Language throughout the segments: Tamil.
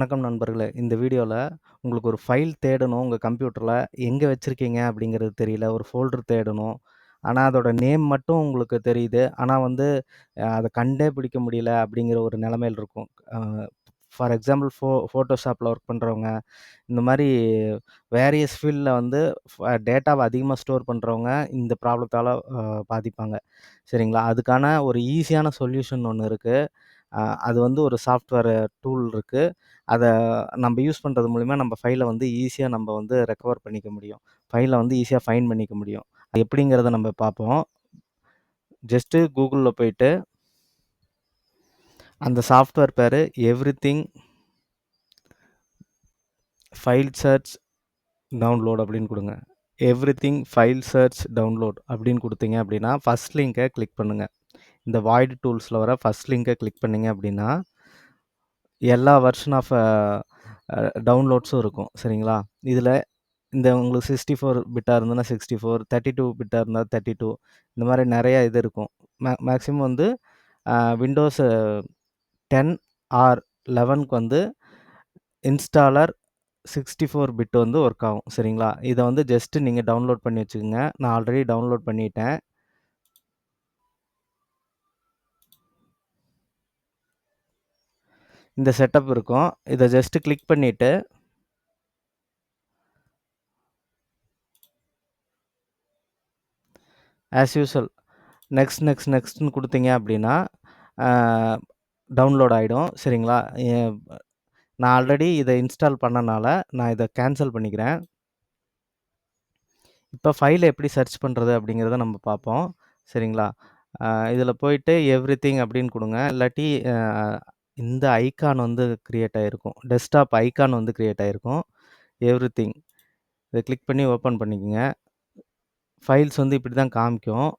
வணக்கம் நண்பர்களே. இந்த வீடியோவில் உங்களுக்கு ஒரு ஃபைல் தேடணும். உங்கள் கம்ப்யூட்டரில் எங்கே வச்சுருக்கீங்க அப்படிங்கிறது தெரியல. ஒரு ஃபோல்டர் தேடணும். ஆனால் அதோட நேம் மட்டும் உங்களுக்கு தெரியுது. ஆனால் வந்து அதை கண்டே பிடிக்க முடியல அப்படிங்கிற ஒரு நிலமையில் இருக்கும். ஃபார் எக்ஸாம்பிள் ஃபோ ஃபோட்டோஷாப்பில் ஒர்க் பண்ணுறவங்க இந்த மாதிரி வேரியஸ் ஃபீல்டில் வந்து டேட்டாவை அதிகமாக ஸ்டோர் பண்ணுறவங்க இந்த ப்ராப்ளத்தால் பாதிப்பாங்க. சரிங்களா? அதுக்கான ஒரு ஈஸியான சொல்யூஷன் ஒன்று இருக்குது அது வந்து ஒரு சாஃப்ட்வேர் டூல் இருக்குது அதை நம்ம யூஸ் பண்ணுறது மூலிமா நம்ம ஃபைலை வந்து ஈஸியாக நம்ம வந்து ரெக்கவர் பண்ணிக்க முடியும். ஃபைலை வந்து ஈஸியாக ஃபைன் பண்ணிக்க முடியும். அது எப்படிங்கிறத நம்ம பார்ப்போம். ஜஸ்ட்டு கூகுளில் போயிட்டு அந்த சாஃப்ட்வேர் பேர் everything file search download அப்படின்னு கொடுங்க. Everything file search download அப்படின்னு கொடுத்தீங்க அப்படின்னா ஃபஸ்ட் லிங்கை கிளிக் பண்ணுங்கள் இந்த வாய்டு டூல்ஸில் வர ஃபஸ்ட் லிங்கை கிளிக் பண்ணீங்க அப்படின்னா எல்லா வெர்ஷன் ஆஃப் டவுன்லோட்ஸும் இருக்கும். சரிங்களா? இதில் இந்த உங்களுக்கு சிக்ஸ்டி ஃபோர் பிட்டாக இருந்ததுன்னா சிக்ஸ்டி ஃபோர் தேர்ட்டி டூ பிட்டாக இருந்தால் தேர்ட்டி டூ இந்த மாதிரி நிறையா இது இருக்கும். மே மேக்ஸிமம் வந்து விண்டோஸ் டென் ஆர் லெவனுக்கு வந்து இன்ஸ்டாலர் சிக்ஸ்டி ஃபோர் பிட் வந்து ஒர்க் ஆகும். சரிங்களா? இதை வந்து ஜஸ்ட்டு நீங்கள் டவுன்லோட் பண்ணி வச்சுக்கோங்க. நான் ஆல்ரெடி டவுன்லோட் பண்ணிட்டேன். இந்த செட்டப் இருக்கும். இதை ஜஸ்ட்டு கிளிக் பண்ணிவிட்டு ஆஸ் யூஸ்வல் நெக்ஸ்ட் நெக்ஸ்ட் நெக்ஸ்ட்னு கொடுத்தீங்க அப்படின்னா டவுன்லோட் ஆகிடும் சரிங்களா? நான் ஆல்ரெடி இதை இன்ஸ்டால் பண்ணனால நான் இதை கேன்சல் பண்ணிக்கிறேன். இப்போ ஃபைலை எப்படி சர்ச் பண்ணுறது அப்படிங்கிறத நம்ம பார்ப்போம். சரிங்களா? இதில் போயிட்டு எவ்ரி திங் அப்படின்னு கொடுங்க. இல்லாட்டி இந்த ஐகான் வந்து க்ரியேட் ஆகிருக்கும் டெஸ்க்டாப் ஐகான் வந்து க்ரியேட் ஆகிருக்கும் எவ்ரி திங் இதை கிளிக் பண்ணி ஓப்பன் பண்ணிக்கோங்க. ஃபைல்ஸ் வந்து இப்படி தான் காமிக்கும்.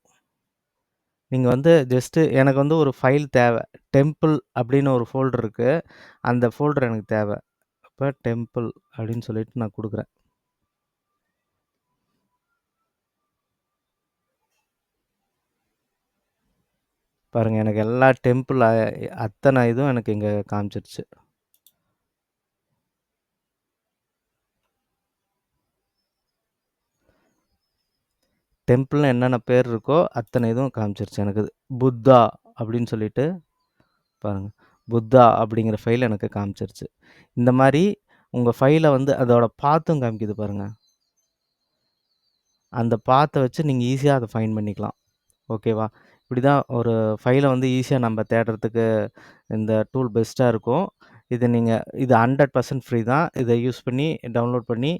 நீங்கள் வந்து ஜஸ்ட்டு எனக்கு வந்து ஒரு ஃபைல் தேவை. டெம்பிள் அப்படின்னு ஒரு ஃபோல்டர் இருக்குது அந்த ஃபோல்டர் எனக்கு தேவை. அப்போ டெம்பிள் அப்படின்னு சொல்லிட்டு நான் கொடுக்குறேன். பாருங்கள் எனக்கு எல்லா டெம்பிள் அத்தனை இதுவும் எனக்கு இங்கே காமிச்சிருச்சு. டெம்பிள்னு என்னென்ன பேர் இருக்கோ அத்தனை இதுவும் காமிச்சிருச்சு. எனக்கு புத்தா அப்படின்னு சொல்லிட்டு பாருங்கள் புத்தா அப்படிங்கிற ஃபைல் எனக்கு காமிச்சிருச்சு. இந்த மாதிரி உங்கள் ஃபைலை வந்து அதோட பாத்தும் காமிக்குது பாருங்கள் அந்த பாத்தை வச்சு நீங்கள் ஈஸியாக அதை ஃபைன் பண்ணிக்கலாம். ஓகேவா இப்படி தான் ஒரு ஃபைலை வந்து ஈஸியாக நம்ம தேடுறதுக்கு இந்த டூல் பெஸ்ட்டாக இருக்கும். இது நீங்கள் இது ஹண்ட்ரட் பர்சன்ட் ஃப்ரீ தான். இதை யூஸ் பண்ணி டவுன்லோட் பண்ணி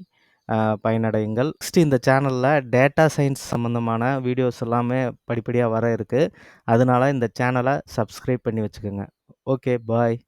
பயனடையுங்கள். நெக்ஸ்ட் இந்த சேனலில் டேட்டா சயின்ஸ் சம்மந்தமான வீடியோஸ் எல்லாமே படிப்படியாக வர இருக்குது அதனால இந்த சேனலை சப்ஸ்கிரைப் பண்ணி வச்சுக்கோங்க. Okay bye